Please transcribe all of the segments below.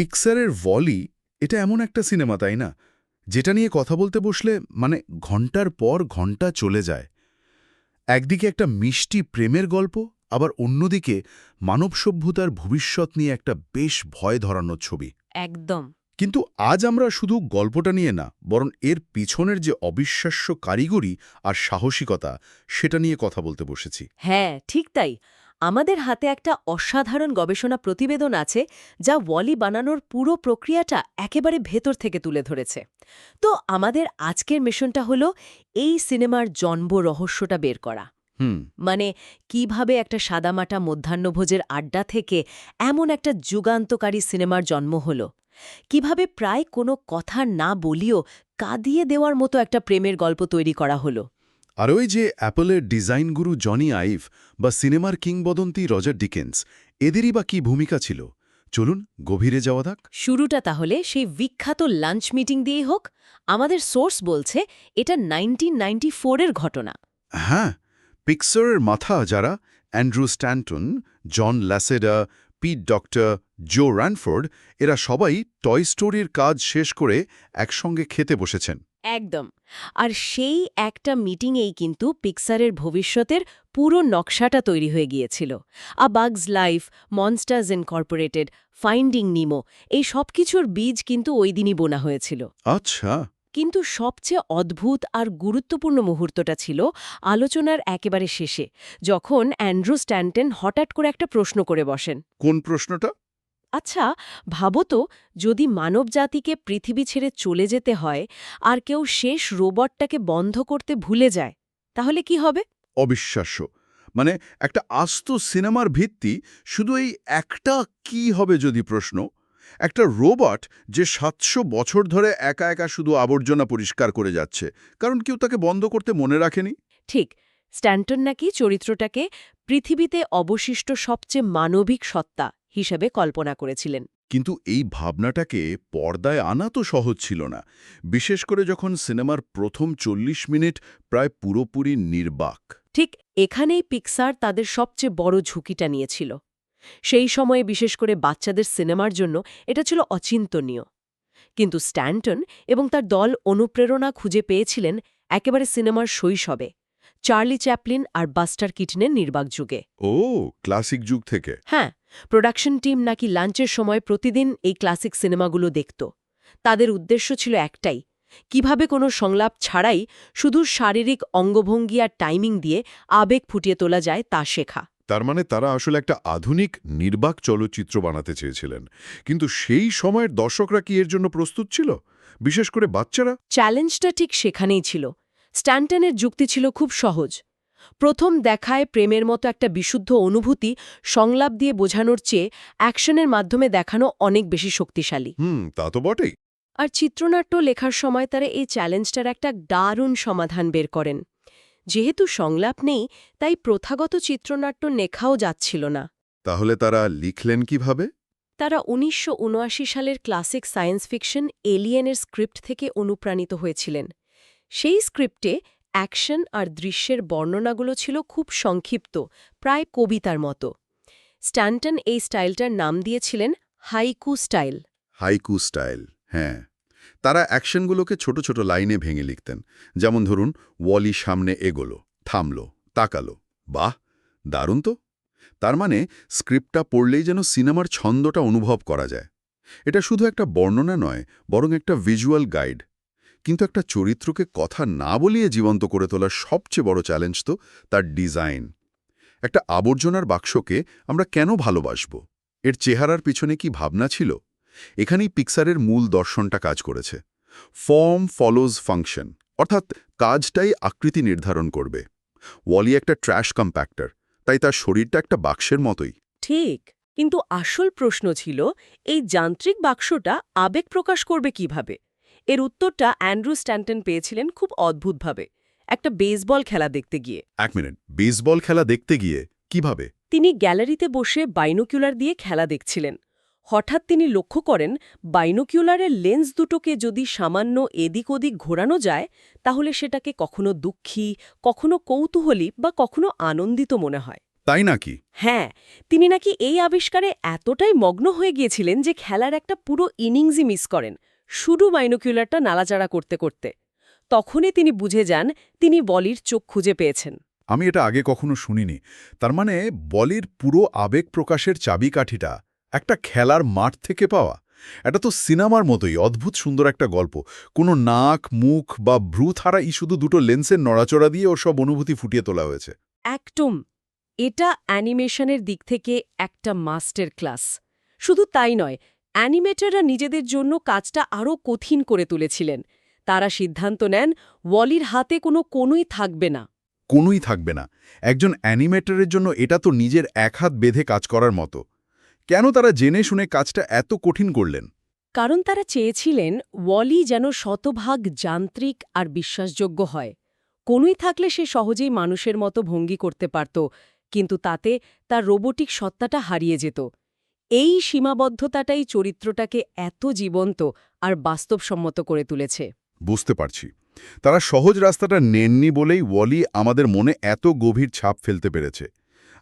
পিকসারের volley এটা এমন একটা সিনেমা তাই না? যেটা নিয়ে কথা বলতে বসলে মানে ঘণ্টার পর ঘণ্টা চলে যায়। একদিকে একটা মিষ্টি প্রেমের গল্প আবার অন্যদিকে মানব সভ্যতার ভবিষ্যৎ নিয়ে একটা বেশ ভয় ধরানোর ছবি। একদম। কিন্তু আজ আমরা শুধু গল্পটা নিয়ে না বরং এর পিছনের যে অবিশ্বাস্য কারিগরি আর সাহসিকতা সেটা নিয়ে কথা বলতে বসেছি। হ্যাঁ ঠিক তাই। আমাদের হাতে একটা অসাধারণ গবেষণা প্রতিবেদন আছে যা ওয়ালি বানানোর পুরো প্রক্রিয়াটা একেবারে ভেতর থেকে তুলে ধরেছে। তো আমাদের আজকের মিশনটা হলো এই সিনেমার জন্ম রহস্যটা বের করা। মানে কীভাবে একটা সাদামাটা মধ্যাহ্নভোজের আড্ডা থেকে এমন একটা যুগান্তকারী সিনেমার জন্ম হলো। কীভাবে প্রায় কোনো কথা না বলিও কাঁদিয়ে দেওয়ার মতো একটা প্রেমের গল্প তৈরি করা হলো। আর ওই যে অ্যাপলের ডিজাইন গুরু জনি আইভ বা সিনেমার কিংবদন্তি রজার ডিকেন্স এদেরই বা কি ভূমিকা ছিল? চলুন গভীরে যাওয়া যাক। শুরুটা তাহলে সেই বিখ্যাত লাঞ্চ মিটিং দিয়েই হোক। আমাদের সোর্স বলছে এটা নাইনটিন এর ঘটনা। হ্যাঁ পিক্সারের মাথা যারা Andrew Stanton John Lasseter Pete Docter Joe Ranft এরা সবাই টয় স্টোরির কাজ শেষ করে একসঙ্গে খেতে বসেছেন। একদম। আর সেই একটা মিটিংয়েই কিন্তু পিক্সারের ভবিষ্যতের পুরো নকশাটা তৈরি হয়ে গিয়েছিল। A bug's life monsters incorporated finding Nemo এই সব কিছুর বীজ কিন্তু ওই দিনই বোনা হয়েছিল। আচ্ছা। কিন্তু সবচেয়ে অদ্ভুত আর গুরুত্বপূর্ণ মুহূর্তটা ছিল আলোচনার একেবারে শেষে যখন অ্যান্ড্রু স্ট্যান্টেন হঠাৎ করে একটা প্রশ্ন করে বসেন। কোন প্রশ্নটা? আচ্ছা ভাবো তো যদি মানবজাতিকে পৃথিবী ছেড়ে চলে যেতে হয় আর কেউ শেষ রোবটটাকে বন্ধ করতে ভুলে যায় তাহলে কি হবে? অবিশ্বাস্য। মানে একটা আস্ত সিনেমার ভিত্তি শুধু এই একটা কি হবে যদি প্রশ্ন? একটা রোবট যে সাতশো বছর ধরে একা একা শুধু আবর্জনা পরিষ্কার করে যাচ্ছে কারণ কেউ তাকে বন্ধ করতে মনে রাখেনি? ঠিক স্ট্যান্টন নাকি চরিত্রটাকে পৃথিবীতে অবশিষ্ট সবচেয়ে মানবিক সত্তা হিসেবে কল্পনা করেছিলেন। কিন্তু এই ভাবনাটাকে পর্দায় আনা তো সহজ ছিল না। বিশেষ করে যখন সিনেমার প্রথম চল্লিশ মিনিট প্রায় পুরোপুরি নির্বাক। ঠিক এখানেই পিকসার তাদের সবচেয়ে বড় ঝুঁকিটা নিয়েছিল। সেই সময়ে বিশেষ করে বাচ্চাদের সিনেমার জন্য এটা ছিল অচিন্তনীয়। কিন্তু স্ট্যান্টন এবং তার দল অনুপ্রেরণা খুঁজে পেয়েছিলেন একেবারে সিনেমার শৈশবে। চার্লি চ্যাপলিন আর বাস্টার কিটনের নির্বাক যুগে। ও ক্লাসিক যুগ থেকে। হ্যাঁ প্রোডাকশন টিম নাকি লাঞ্চের সময় প্রতিদিন এই ক্লাসিক সিনেমাগুলো দেখত। তাদের উদ্দেশ্য ছিল একটাই কীভাবে কোনো সংলাপ ছাড়াই শুধু শারীরিক অঙ্গভঙ্গি আর টাইমিং দিয়ে আবেগ ফুটিয়ে তোলা যায় তা শেখা। তার মানে তারা আসলে একটা আধুনিক নির্বাক চলচ্চিত্র বানাতে চেয়েছিলেন। কিন্তু সেই সময়ের দর্শকরা কি এর জন্য প্রস্তুত ছিল? বিশেষ করে বাচ্চারা? চ্যালেঞ্জটা ঠিক সেখানেই ছিল। স্ট্যান্টনের যুক্তি ছিল খুব সহজ। প্রথম দেখায় প্রেমের মতো একটা বিশুদ্ধ অনুভূতি সংলাপ দিয়ে বোঝানোর চেয়ে অ্যাকশনের মাধ্যমে দেখানো অনেক বেশি শক্তিশালী। হুম তা তো বটেই। আর চিত্রনাট্য লেখার সময় তারা এই চ্যালেঞ্জটার একটা দারুণ সমাধান বের করেন। যেহেতু সংলাপ নেই তাই প্রথাগত চিত্রনাট্য লেখাও যাচ্ছিল না। তাহলে তারা লিখলেন কীভাবে? তারা উনিশশো উনআশি সালের ক্লাসিক সায়েন্স ফিকশন এলিয়েনের স্ক্রিপ্ট থেকে অনুপ্রাণিত হয়েছিলেন। সেই স্ক্রিপ্টে অ্যাকশন আর দৃশ্যের বর্ণনাগুলো ছিল খুব সংক্ষিপ্ত, প্রায় কবিতার মতো। স্ট্যান্টন এই স্টাইলটার নাম দিয়েছিলেন হাইকু স্টাইল। হাইকু স্টাইল হ্যাঁ। তারা অ্যাকশনগুলোকে ছোট ছোট লাইনে ভেঙে লিখতেন। যেমন ধরুন, ওয়ালি সামনে এগোলো, থামলো, তাকালো, বাহ, দারুণ তো। তার মানে স্ক্রিপ্টটা পড়লেই যেন সিনেমার ছন্দটা অনুভব করা যায়। এটা শুধু একটা বর্ণনা নয়, বরং একটা ভিজুয়াল গাইড। কিন্তু একটা চরিত্রকে কথা না বলিয়ে জীবন্ত করে তোলার সবচেয়ে বড় চ্যালেঞ্জ তো তার ডিজাইন একটা আবর্জনার বাক্সকে আমরা কেন ভালোবাসব? এর চেহারার পিছনে কি ভাবনা ছিল? এখানেই পিকসারের মূল দর্শনটা কাজ করেছে। ফর্ম ফলোজ ফাংশন অর্থাৎ কাজটাই আকৃতি নির্ধারণ করবে। ওয়ালি একটা ট্র্যাশ কম্প্যাক্টার তাই তার শরীরটা একটা বাক্সের মতোই। ঠিক, কিন্তু আসল প্রশ্ন ছিল, এই যান্ত্রিক বাক্সটা আবেগ প্রকাশ করবে কীভাবে? এর উত্তরটা অ্যান্ড্রু স্ট্যান্টন পেয়েছিলেন খুব অদ্ভুতভাবে একটা বেসবল খেলা দেখতে গিয়ে। এক মিনিট বেসবল খেলা দেখতে গিয়ে কীভাবে? তিনি গ্যালারিতে বসে বাইনোকিউলার দিয়ে খেলা দেখছিলেন। হঠাৎ তিনি লক্ষ্য করেন বাইনোকিউলারের লেন্স দুটোকে যদি সামান্য এদিক ওদিক ঘোরানো যায় তাহলে সেটাকে কখনো দুঃখী কখনো কৌতূহলী বা কখনো আনন্দিত মনে হয়। তাই নাকি? হ্যাঁ তিনি নাকি এই আবিষ্কারে এতটাই মগ্ন হয়ে গিয়েছিলেন যে খেলার একটা পুরো ইনিংসই মিস করেন। শুধু বাইনোকিউলারটা নালাচাড়া করতে করতে। তখনই তিনি বুঝে যান তিনি বলির চোখ খুঁজে পেয়েছেন। আমি এটা আগে কখনো শুনিনি। তার মানে বলির পুরো আবেগ প্রকাশের চাবিকাঠিটা একটা খেলার মাঠ থেকে পাওয়া। এটা তো সিনেমার মতোই অদ্ভুত সুন্দর একটা গল্প। কোনো নাক মুখ বা ভ্রু ছাড়াই শুধু দুটো লেন্সের নড়াচড়া দিয়ে ওর সব অনুভূতি ফুটিয়ে তোলা হয়েছে। একদম। এটা অ্যানিমেশনের দিক থেকে একটা মাস্টার ক্লাস শুধু তাই নয় অ্যানিমেটররা নিজেদের জন্য কাজটা আরও কঠিন করে তুলেছিলেন। তারা সিদ্ধান্ত নেন ওয়ালির হাতে কোনো কোনোই থাকবে না। কোনোই থাকবে না। একজন অ্যানিমেটরের জন্য এটা তো নিজের এক হাত বেঁধে কাজ করার মতো। কেন তারা জেনে শুনে কাজটা এত কঠিন করলেন? কারণ তারা চেয়েছিলেন ওয়ালি যেন শতভাগ যান্ত্রিক আর বিশ্বাসযোগ্য হয়। কোনোই থাকলে সে সহজেই মানুষের মতো ভঙ্গি করতে পারত কিন্তু তাতে তার রোবোটিক সত্তাটা হারিয়ে যেত। এই সীমাবদ্ধতাটাই চরিত্রটাকে এত জীবন্ত আর বাস্তবসম্মত করে তুলেছে। বুঝতে পারছি। তারা সহজ রাস্তাটা নেননি বলেই ওয়ালি আমাদের মনে এত গভীর ছাপ ফেলতে পেরেছে।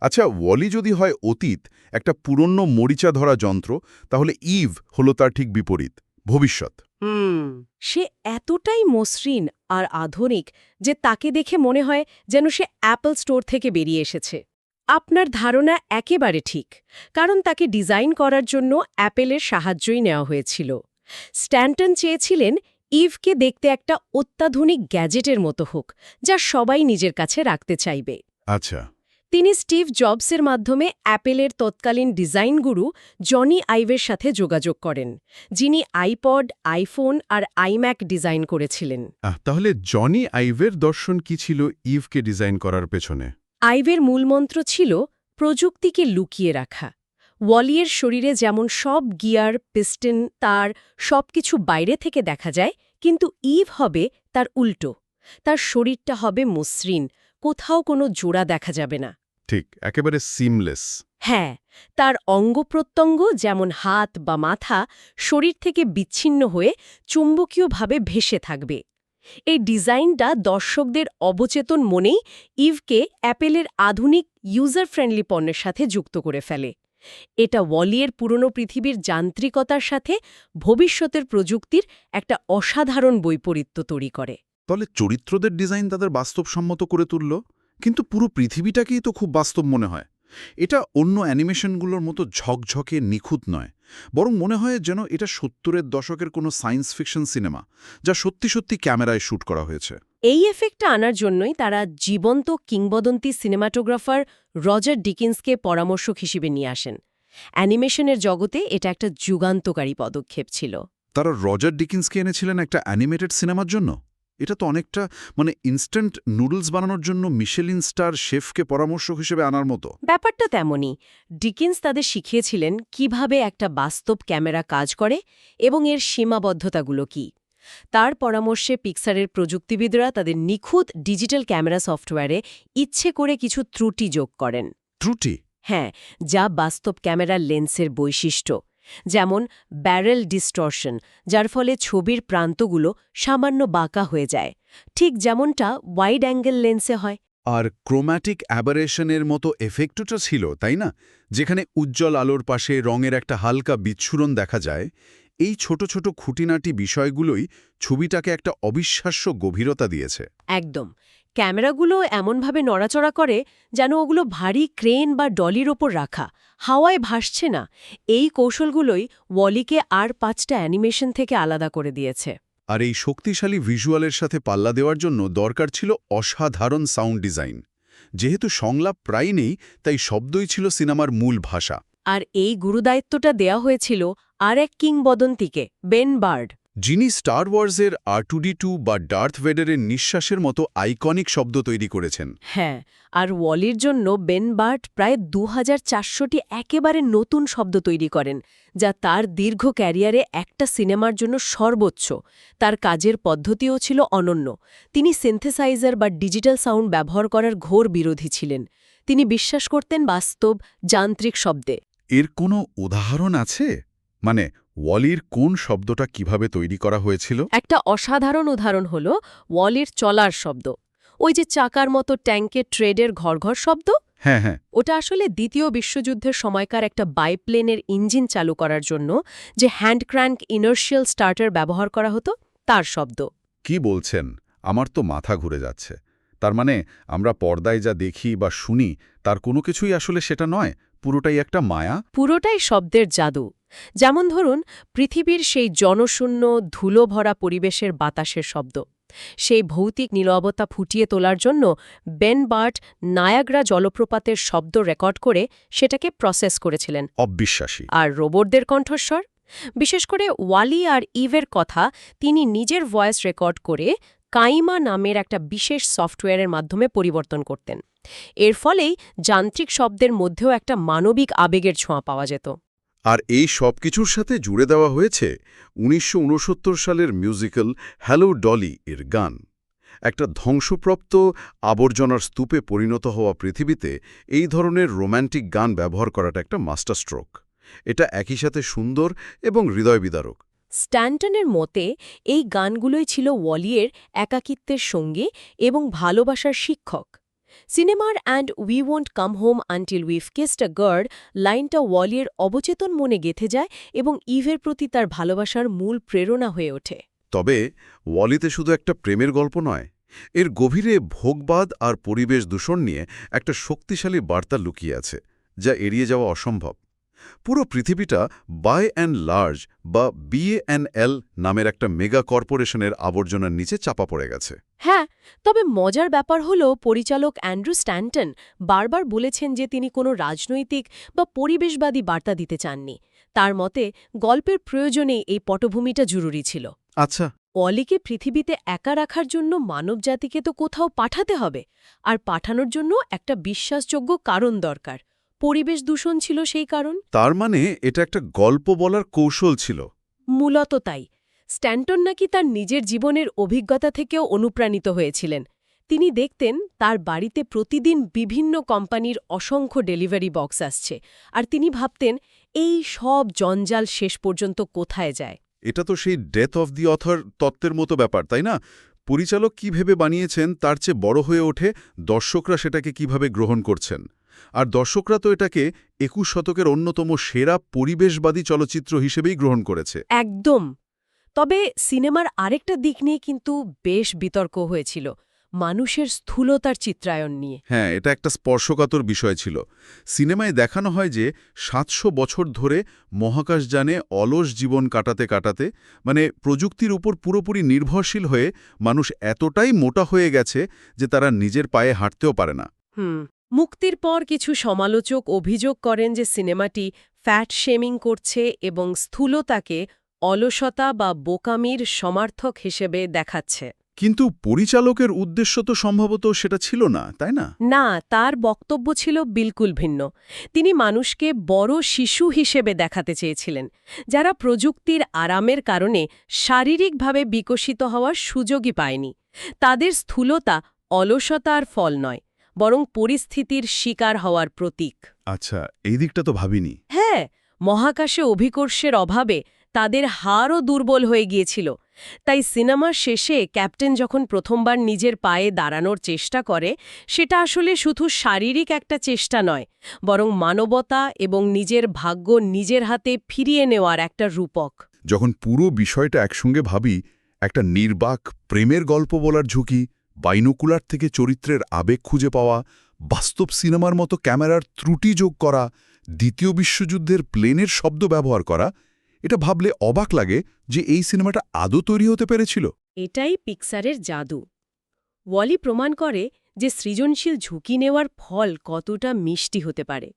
আচ্ছা ওয়ালি যদি হয় অতীত একটা পুরনো মরিচা ধরা যন্ত্র তাহলে ইভ হলো তার ঠিক বিপরীত ভবিষ্যৎ। হুম সে এতটাই মসৃণ আর আধুনিক যে তাকে দেখে মনে হয় যেন সে অ্যাপল স্টোর থেকে বেরিয়ে এসেছে। আপনার ধারণা একেবারে ঠিক কারণ তাকে ডিজাইন করার জন্য অ্যাপেলের সাহায্যই নেওয়া হয়েছিল। স্ট্যান্টন চেয়েছিলেন ইভকে দেখতে একটা অত্যাধুনিক গ্যাজেটের মতো হোক যা সবাই নিজের কাছে রাখতে চাইবে। আচ্ছা। তিনি স্টিভ জবসের মাধ্যমে অ্যাপেলের তৎকালীন ডিজাইন গুরু জনি আইভের সাথে যোগাযোগ করেন যিনি আইপড আইফোন আর আইম্যাক ডিজাইন করেছিলেন। তাহলে জনি আইভের দর্শন কি ছিল ইভকে ডিজাইন করার পেছনে? আইভের মূলমন্ত্র ছিল প্রযুক্তিকে লুকিয়ে রাখা। ওয়ালিয়ের শরীরে যেমন সব গিয়ার পিস্টন তার সবকিছু বাইরে থেকে দেখা যায় কিন্তু ইভ হবে তার উল্টো। তার শরীরটা হবে মসৃণ কোথাও কোনো জোড়া দেখা যাবে না। ঠিক একেবারে সিমলেস হ্যাঁ তার অঙ্গপ্রত্যঙ্গ যেমন হাত বা মাথা শরীর থেকে বিচ্ছিন্ন হয়ে চুম্বকীয়ভাবে ভেসে থাকবে। এই ডিজাইনটা দর্শকদের অবচেতন মনেই ইভকে অ্যাপেলের আধুনিক ইউজার ফ্রেন্ডলি পণ্যের সাথে যুক্ত করে ফেলে। এটা ওয়ালিয়ের পুরনো পৃথিবীর যান্ত্রিকতার সাথে ভবিষ্যতের প্রযুক্তির একটা অসাধারণ বৈপরীত্য তৈরি করে। তাহলে চরিত্রদের ডিজাইন তাদের বাস্তবসম্মত করে তুলল, কিন্তু পুরো পৃথিবীটাকেই তো খুব বাস্তব মনে হয়। এটা অন্য অ্যানিমেশনগুলোর মতো ঝকঝকে নিখুঁত নয় বরং মনে হয় যেন এটা সত্তরের দশকের কোনো সায়েন্স ফিকশন সিনেমা যা সত্যি সত্যি ক্যামেরায় শ্যুট করা হয়েছে। এই এফেক্টটা আনার জন্যই তারা জীবন্ত কিংবদন্তি সিনেমাটোগ্রাফার রজার ডিকিন্সকে পরামর্শক হিসেবে নিয়ে আসেন। অ্যানিমেশনের জগতে এটা একটা যুগান্তকারী পদক্ষেপ ছিল। তারা রজার ডিকিন্সকে এনেছিলেন একটা অ্যানিমেটেড সিনেমার জন্য? এটা তো অনেকটা মানে ইনস্ট্যান্ট নুডলস বানানোর জন্য মিশেলিন স্টার শেফকে পরামর্শক হিসেবে আনার মতো। ব্যাপারটা তেমনই। ডিকিন্স তাদের শিখিয়েছিলেন কীভাবে একটা বাস্তব ক্যামেরা কাজ করে এবং এর সীমাবদ্ধতাগুলো কি। তার পরামর্শে পিক্সারের প্রযুক্তিবিদরা তাদের নিখুঁত ডিজিটাল ক্যামেরা সফটওয়্যারে ইচ্ছে করে কিছু ত্রুটি যোগ করেন। ত্রুটি? হ্যাঁ যা বাস্তব ক্যামেরার লেন্সের বৈশিষ্ট্য। যেমন ব্যারেল ডিস্টর্শন যার ফলে ছবির প্রান্তগুলো সামান্য বাঁকা হয়ে যায়। ঠিক যেমনটা ওয়াইড অ্যাঙ্গেল লেন্সে হয়। আর ক্রোম্যাটিক অ্যাবারেশনের মতো এফেক্টটা ছিল তাই না? যেখানে উজ্জ্বল আলোর পাশে রঙের একটা হালকা বিচ্ছুরণ দেখা যায় এই ছোট ছোট খুঁটিনাটি বিষয়গুলোই ছবিটাকে একটা অবিশ্বাস্য গভীরতা দিয়েছে। একদম। ক্যামেরাগুলো এমনভাবে নড়াচড়া করে যেন ওগুলো ভারী ক্রেন বা ডলির ওপর রাখা। হাওয়ায় ভাসছে না। এই কৌশলগুলোই ওয়ালিকে আর পাঁচটা অ্যানিমেশন থেকে আলাদা করে দিয়েছে। আর এই শক্তিশালী ভিজুয়ালের সাথে পাল্লা দেওয়ার জন্য দরকার ছিল অসাধারণ সাউন্ড ডিজাইন। যেহেতু সংলাপ প্রায় নেই তাই শব্দই ছিল সিনেমার মূল ভাষা। আর এই গুরুদায়িত্বটা দেয়া হয়েছিল আর এক কিংবদন্তিকে বেন বার্ড। যিনি স্টার ওয়ার্সের আর টু বা ডার্থ ভেডারের নিঃশ্বাসের মতো আইকনিক শব্দ তৈরি করেছেন। হ্যাঁ আর ওয়ালির জন্য বেন বার্ট প্রায় দু হাজার চারশোটি একেবারে নতুন শব্দ তৈরি করেন যা তার দীর্ঘ ক্যারিয়ারে একটা সিনেমার জন্য সর্বোচ্চ। তার কাজের পদ্ধতিও ছিল অনন্য। তিনি সিনথেসাইজার বা ডিজিটাল সাউন্ড ব্যবহার করার ঘোর বিরোধী ছিলেন। তিনি বিশ্বাস করতেন বাস্তব যান্ত্রিক শব্দে। এর কোনো উদাহরণ আছে? মানে ওয়ালির কোন শব্দটা কীভাবে তৈরি করা হয়েছিল? একটা অসাধারণ উদাহরণ হল ওয়ালির চলার শব্দ। ওই যে চাকার মতো ট্যাঙ্কের ট্রেডের ঘর ঘর শব্দ? হ্যাঁ হ্যাঁ। ওটা আসলে দ্বিতীয় বিশ্বযুদ্ধের সময়কার একটা বাইপ্লেনের ইঞ্জিন চালু করার জন্য যে হ্যান্ড ক্র্যাঙ্ক ইনার্শিয়াল স্টার্টার ব্যবহার করা হতো তার শব্দ। কি বলছেন? আমার তো মাথা ঘুরে যাচ্ছে। তার মানে আমরা পর্দায় যা দেখি বা শুনি তার কোনো কিছুই আসলে সেটা নয়? পুরোটাই একটা মায়া? পুরোটাই শব্দের জাদু। যেমন ধরুন পৃথিবীর সেই জনশূন্য ধুলো ভরা পরিবেশের বাতাসের শব্দ। সেই ভৌতিক নীরবতা ফুটিয়ে তোলার জন্য বেন বার্ট নায়াগ্রা জলপ্রপাতের শব্দ রেকর্ড করে সেটাকে প্রসেস করেছিলেন। অবিশ্বাসী। আর রোবটদের কণ্ঠস্বর? বিশেষ করে ওয়ালি আর ইভের কথা তিনি নিজের ভয়েস রেকর্ড করে কাইমা নামের একটা বিশেষ সফটওয়্যারের মাধ্যমে পরিবর্তন করতেন। এর ফলেই যান্ত্রিক শব্দের মধ্যেও একটা মানবিক আবেগের ছোঁয়া পাওয়া যেত। আর এই সব কিছুর সাথে জুড়ে দেওয়া হয়েছে উনিশশো উনসত্তর সালের মিউজিক্যাল হ্যালো ডলি এর গান। একটা ধ্বংসপ্রাপ্ত আবর্জনার স্তূপে পরিণত হওয়া পৃথিবীতে এই ধরনের রোম্যান্টিক গান ব্যবহার করাটা একটা মাস্টার স্ট্রোক এটা একই সাথে সুন্দর এবং হৃদয়বিদারক। স্ট্যান্টনের মতে, এই গানগুলোই ছিল ওয়ালিয়ের একাকিত্বের সঙ্গী এবং ভালোবাসার শিক্ষক। সিনেমার and we won't come home until we've kissed a girl লাইনটা ওয়ালিয়ের অবচেতন মনে গেথে যায় এবং ইভের প্রতি তার ভালোবাসার মূল প্রেরণা হয়ে ওঠে। তবে ওয়ালিতে শুধু একটা প্রেমের গল্প নয়, এর গভীরে ভোগবাদ আর পরিবেশ দূষণ নিয়ে একটা শক্তিশালী বার্তা লুকিয়ে আছে, যা এড়িয়ে যাওয়া অসম্ভব। পুরো পৃথিবীটা বাই অ্যান্ড লার্জ বা বিএএনএল নামের একটা মেগা কর্পোরেশনের আবর্জনার নিচে চাপা পড়ে গেছে। হ্যাঁ তবে মজার ব্যাপার হল পরিচালক অ্যান্ড্রু স্ট্যান্টন বারবার বলেছেন যে তিনি কোনো রাজনৈতিক বা পরিবেশবাদী বার্তা দিতে চাননি। তার মতে গল্পের প্রয়োজনে এই পটভূমিটা জরুরি ছিল। আচ্ছা। অলিকে পৃথিবীতে একা রাখার জন্য মানবজাতিকে তো কোথাও পাঠাতে হবে আর পাঠানোর জন্য একটা বিশ্বাসযোগ্য কারণ দরকার। পরিবেশ দূষণ ছিল সেই কারণ? তার মানে এটা একটা গল্প বলার কৌশল ছিল। মূলত তাই। স্ট্যান্টন নাকি তার নিজের জীবনের অভিজ্ঞতা থেকেও অনুপ্রাণিত হয়েছিলেন। তিনি দেখতেন তার বাড়িতে প্রতিদিন বিভিন্ন কোম্পানির অসংখ্য ডেলিভারি বক্স আসছে আর তিনি ভাবতেন এই সব জঞ্জাল শেষ পর্যন্ত কোথায় যায়? এটা তো সেই ডেথ অফ দি অথর তত্ত্বের মতো ব্যাপার তাই না? পরিচালক কি ভেবে বানিয়েছেন তার চেয়ে বড় হয়ে ওঠে দর্শকরা সেটাকে কীভাবে গ্রহণ করছেন? আর দর্শকরা তো এটাকে একুশ শতকের অন্যতম সেরা পরিবেশবাদী চলচ্চিত্র হিসেবেই গ্রহণ করেছে। একদম। তবে সিনেমার আরেকটা দিক নিয়ে কিন্তু বেশ বিতর্ক হয়েছিল মানুষের স্থূলতার চিত্রায়ন নিয়ে। হ্যাঁ এটা একটা স্পর্শকাতর বিষয় ছিল। সিনেমায় দেখানো হয় যে সাতশো বছর ধরে মহাকাশযানে অলস জীবন কাটাতে কাটাতে মানে প্রযুক্তির উপর পুরোপুরি নির্ভরশীল হয়ে মানুষ এতটাই মোটা হয়ে গেছে যে তারা নিজের পায়ে হাঁটতেও পারে না। হুম। মুক্তির পর কিছু সমালোচক অভিযোগ করেন যে সিনেমাটি ফ্যাট শেমিং করছে এবং স্থূলতাকে অলসতা বা বোকামির সমার্থক হিসেবে দেখাচ্ছে। কিন্তু পরিচালকের উদ্দেশ্য তো সম্ভবত সেটা ছিল না তাই না? না তার বক্তব্য ছিল বিলকুল ভিন্ন। তিনি মানুষকে বড় শিশু হিসেবে দেখাতে চেয়েছিলেন যারা প্রযুক্তির আরামের কারণে শারীরিকভাবে বিকশিত হওয়ার সুযোগই পায়নি। তাদের স্থূলতা অলসতার ফল নয়। বরং পরিস্থিতির শিকার হওয়ার প্রতীক। আচ্ছা এই দিকটা তো ভাবিনি। হ্যাঁ মহাকাশে অভিকর্ষের অভাবে তাদের হাড়ও দুর্বল হয়ে গিয়েছিল। তাই সিনেমার শেষে ক্যাপ্টেন যখন প্রথমবার নিজের পায়ে দাঁড়ানোর চেষ্টা করে সেটা আসলে শুধু শারীরিক একটা চেষ্টা নয় বরং মানবতা এবং নিজের ভাগ্য নিজের হাতে ফিরিয়ে নেওয়ার একটা রূপক। যখন পুরো বিষয়টা একসঙ্গে ভাবি একটা নির্বাক প্রেমের গল্প বলার ঝুঁকি বাইনোকুলার থেকে চরিত্রের আবেগ খুঁজে পাওয়া, বাস্তব সিনেমার মতো ক্যামেরার ত্রুটি যোগ করা, দ্বিতীয় বিশ্বযুদ্ধের প্লেনের শব্দ ব্যবহার করা, এটা ভাবলে অবাক লাগে যে এই সিনেমাটা আদৌ তৈরি হতে পেরেছিল। এটাই পিকসারের জাদু। ওয়ালি প্রমাণ করে যে সৃজনশীল ঝুঁকি নেওয়ার ফল কতটা মিষ্টি হতে পারে।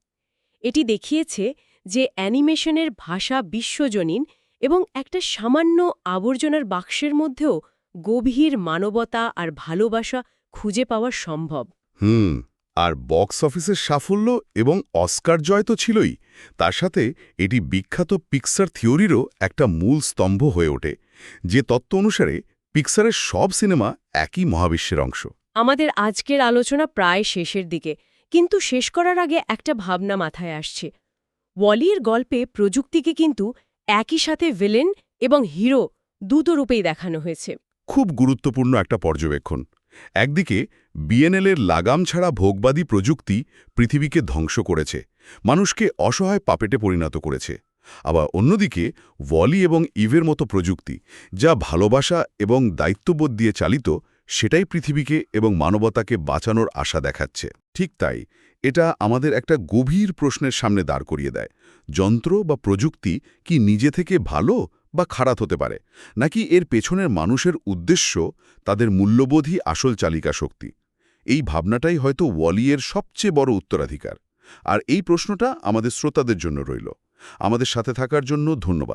এটি দেখিয়েছে যে অ্যানিমেশনের ভাষা বিশ্বজনীন এবং একটা সামান্য আবর্জনার বাক্সের মধ্যেও গভীর মানবতা আর ভালোবাসা খুঁজে পাওয়া সম্ভব। হুম আর বক্স অফিসের সাফল্য এবং অস্কার জয় তো ছিলই। তার সাথে এটি বিখ্যাত পিক্সার থিওরিরও একটা মূল স্তম্ভ হয়ে ওঠে যে তত্ত্ব অনুসারে পিক্সারের সব সিনেমা একই মহাবিশ্বের অংশ। আমাদের আজকের আলোচনা প্রায় শেষের দিকে কিন্তু শেষ করার আগে একটা ভাবনা মাথায় আসছে। ওয়ালির গল্পে প্রযুক্তিকে কিন্তু একই সাথে ভিলেন এবং হিরো দুটো রূপেই দেখানো হয়েছে। খুব গুরুত্বপূর্ণ একটা পর্যবেক্ষণ। একদিকে বিএনএলের লাগাম ছাড়া ভোগবাদী প্রযুক্তি পৃথিবীকে ধ্বংস করেছে, মানুষকে অসহায় পাপেটে পরিণত করেছে। আবার অন্যদিকে ভলি এবং ইভের মতো প্রযুক্তি, যা ভালোবাসা এবং দায়িত্ববোধ দিয়ে চালিত, সেটাই পৃথিবীকে এবং মানবতাকে বাঁচানোর আশা দেখাচ্ছে। ঠিক তাই, এটা আমাদের একটা গভীর প্রশ্নের সামনে দাঁড় করিয়ে দেয়, যন্ত্র বা প্রযুক্তি কি নিজে থেকে ভালো বা খারাপ হতে পারে। নাকি এর পেছনের মানুষের উদ্দেশ্য তাদের মূল্যবোধই আসল চালিকা শক্তি? এই ভাবনাটাই হয়তো ওয়ালিয়ের সবচেয়ে বড় উত্তরাধিকার। আর এই প্রশ্নটা আমাদের শ্রোতাদের জন্য রইল। আমাদের সাথে থাকার জন্য ধন্যবাদ।